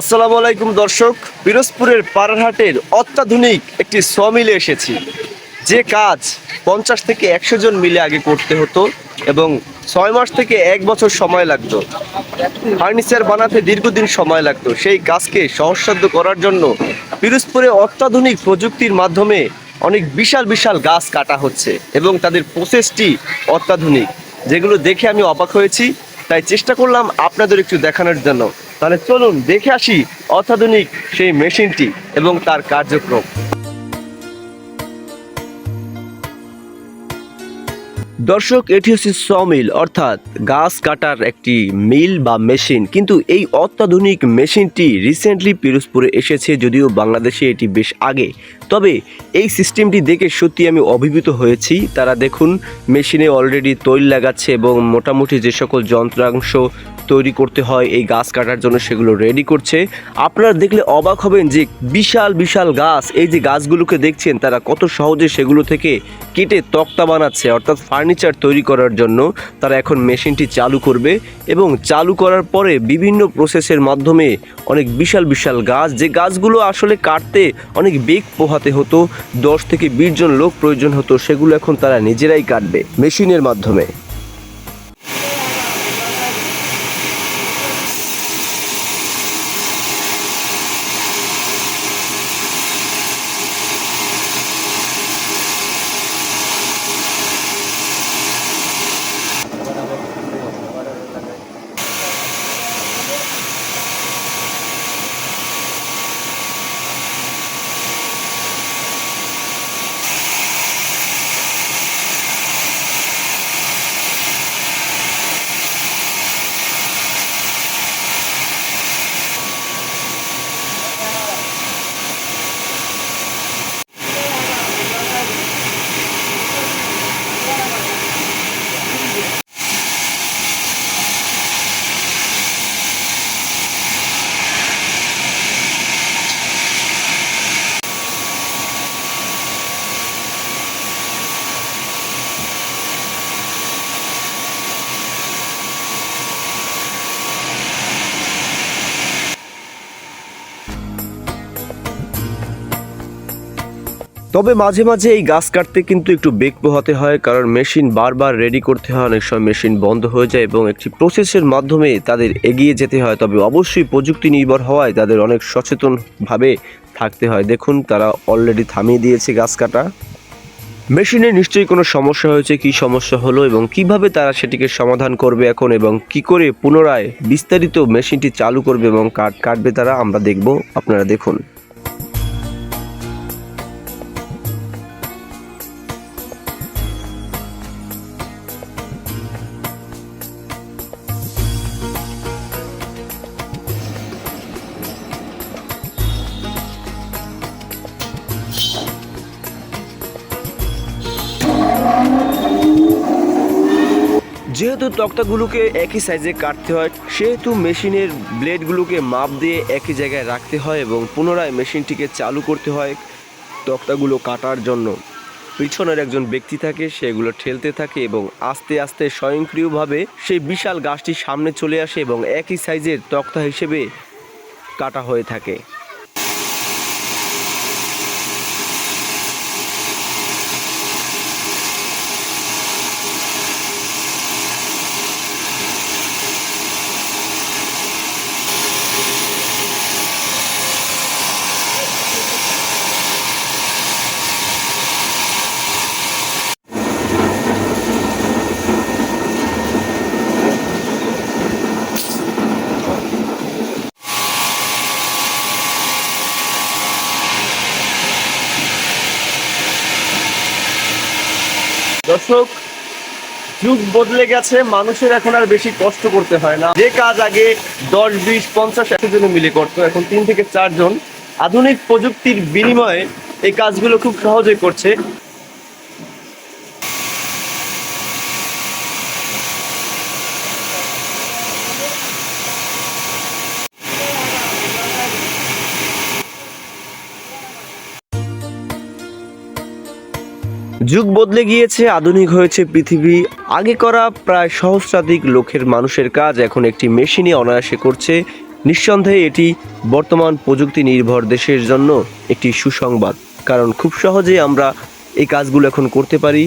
আসসালামু আলাইকুম দর্শক, পিরোজপুরের পাড়ারহাটের অত্যাধুনিক একটি সমিলে এসেছি। যে কাজ পঞ্চাশ থেকে একশো জন মিলে আগে করতে হতো এবং ছয় মাস থেকে এক বছর সময় লাগতো। ফার্নিচার বানাতে দীর্ঘদিন সময় লাগতো। সেই কাজকে সহজসাধ্য করার জন্য পিরোজপুরে অত্যাধুনিক প্রযুক্তির মাধ্যমে অনেক বিশাল বিশাল গাছ কাটা হচ্ছে এবং তাদের প্রসেসটি অত্যাধুনিক। যেগুলো দেখে আমি অবাক হয়েছি, তাই চেষ্টা করলাম আপনাদের একটু দেখানোর জন্য। তাহলে চলুন দেখে আসি অত্যাধুনিক সেই মেশিনটি এবং তার কার্যক্রম। দর্শক, এটি হচ্ছে সমিল, অর্থাৎ গাছ কাটার একটি মিল বা মেশিন। কিন্তু এই অত্যাধুনিক মেশিনটি রিসেন্টলি পিরোজপুরে এসেছে, যদিও বাংলাদেশে এটি বেশ আগে। তবে এই সিস্টেমটি দেখে সত্যি আমি অভিভূত হয়েছি। তারা দেখুন, মেশিনে অলরেডি তৈল লাগাচ্ছে এবং মোটামুটি যে সকল যন্ত্রাংশ তৈরি করতে হয়, এই গাছ কাটার জন্য সেগুলো রেডি করছে। আপনারা দেখলে অবাক হবেন যে বিশাল বিশাল গাছ, এই যে গাছগুলোকে দেখছেন তারা কত সহজে সেগুলো থেকে কেটে তক্তা বানাচ্ছে, অর্থাৎ ফার্নিচার তৈরি করার জন্য তারা এখন মেশিনটি চালু করবে এবং চালু করার পরে বিভিন্ন প্রসেসের মাধ্যমে অনেক বিশাল বিশাল গাছ, যে গাছগুলো আসলে কাটতে অনেক বেগ পোহাতে হতো, দশ থেকে বিশ জন লোক প্রয়োজন হতো, সেগুলো এখন তারা নিজেরাই কাটবে মেশিনের মাধ্যমে। তবে মাঝে মাঝে এই গাছ কাটতে কিন্তু একটু বেগ পোহাতে হয়, কারণ মেশিন বারবার রেডি করতে হয়, অনেক সময় মেশিন বন্ধ হয়ে যায় এবং একটি প্রসেসের মাধ্যমে তাদের এগিয়ে যেতে হয়। তবে অবশ্যই প্রযুক্তি নির্ভর হওয়ায় তাদের অনেক সচেতনভাবে থাকতে হয়। দেখুন, তারা অলরেডি থামিয়ে দিয়েছে গাছ কাটা। মেশিনে নিশ্চয়ই কোনো সমস্যা হয়েছে, কি সমস্যা হলো এবং কীভাবে তারা সেটিকে সমাধান করবে এখন এবং কি করে পুনরায় বিস্তারিত মেশিনটি চালু করবে এবং কাট, কাটবে তারা, আমরা দেখব। আপনারা দেখুন। যেহেতু তক্তাগুলোকে একই সাইজে কাটতে হয়, সেহেতু মেশিনের ব্লেডগুলোকে মাপ দিয়ে একই জায়গায় রাখতে হয় এবং পুনরায় মেশিনটিকে চালু করতে হয় তক্তাগুলো কাটার জন্য। পিছনের একজন ব্যক্তি থাকে, সেগুলো ঠেলতে থাকে এবং আস্তে আস্তে স্বয়ংক্রিয়ভাবে সেই বিশাল গাছটি সামনে চলে আসে এবং একই সাইজের তক্তা হিসেবে কাটা হয়ে থাকে। দর্শক যুগ বদলে গেছে, মানুষের এখন আর বেশি কষ্ট করতে হয় না। যে কাজ আগে দশ, বিশ, পঞ্চাশ, একশো জন মিলে করতো, এখন তিন থেকে চারজন। আধুনিক প্রযুক্তির বিনিময়ে এই কাজগুলো খুব সহজে করছে। যুগ বদলে গিয়েছে, আধুনিক হয়েছে পৃথিবী। আগে করা প্রায় সহস্রাধিক লোকের মানুষের কাজ এখন একটি মেশিনে অনায়াসে করছে। নিঃসন্দেহে এটি বর্তমান প্রযুক্তি নির্ভর দেশের জন্য একটি সুসংবাদ। কারণ খুব সহজে আমরা এই কাজগুলো এখন করতে পারি।